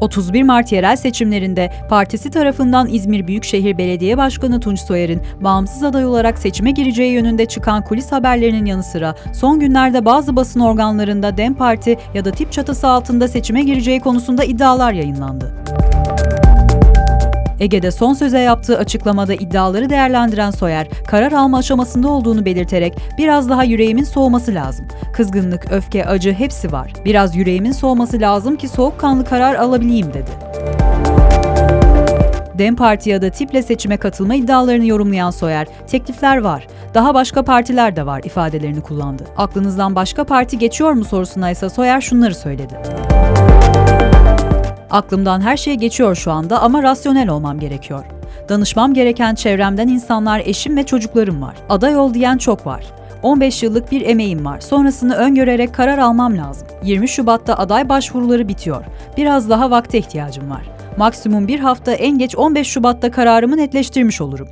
...31 Mart yerel seçimlerinde partisi tarafından İzmir Büyükşehir Belediye Başkanı Tunç Soyer'in bağımsız aday olarak seçime gireceği yönünde çıkan kulis haberlerinin yanı sıra son günlerde bazı basın organlarında DEM Parti ya da tip çatısı altında seçime gireceği konusunda iddialar yayınlandı. Ege'de son söze yaptığı açıklamada iddiaları değerlendiren Soyer, karar alma aşamasında olduğunu belirterek biraz daha yüreğimin soğuması lazım. Kızgınlık, öfke, acı hepsi var. Biraz yüreğimin soğuması lazım ki soğukkanlı karar alabileyim dedi. DEM Parti ya da tiple seçime katılma iddialarını yorumlayan Soyer, teklifler var, daha başka partiler de var ifadelerini kullandı. Aklınızdan başka parti geçiyor mu sorusuna ise Soyer şunları söyledi. Aklımdan her şey geçiyor şu anda ama rasyonel olmam gerekiyor. Danışmam gereken çevremden insanlar, eşim ve çocuklarım var. Aday ol diyen çok var. 15 yıllık bir emeğim var. Sonrasını öngörerek karar almam lazım. 20 Şubat'ta aday başvuruları bitiyor. Biraz daha vakte ihtiyacım var. Maksimum bir hafta en geç 15 Şubat'ta kararımı netleştirmiş olurum.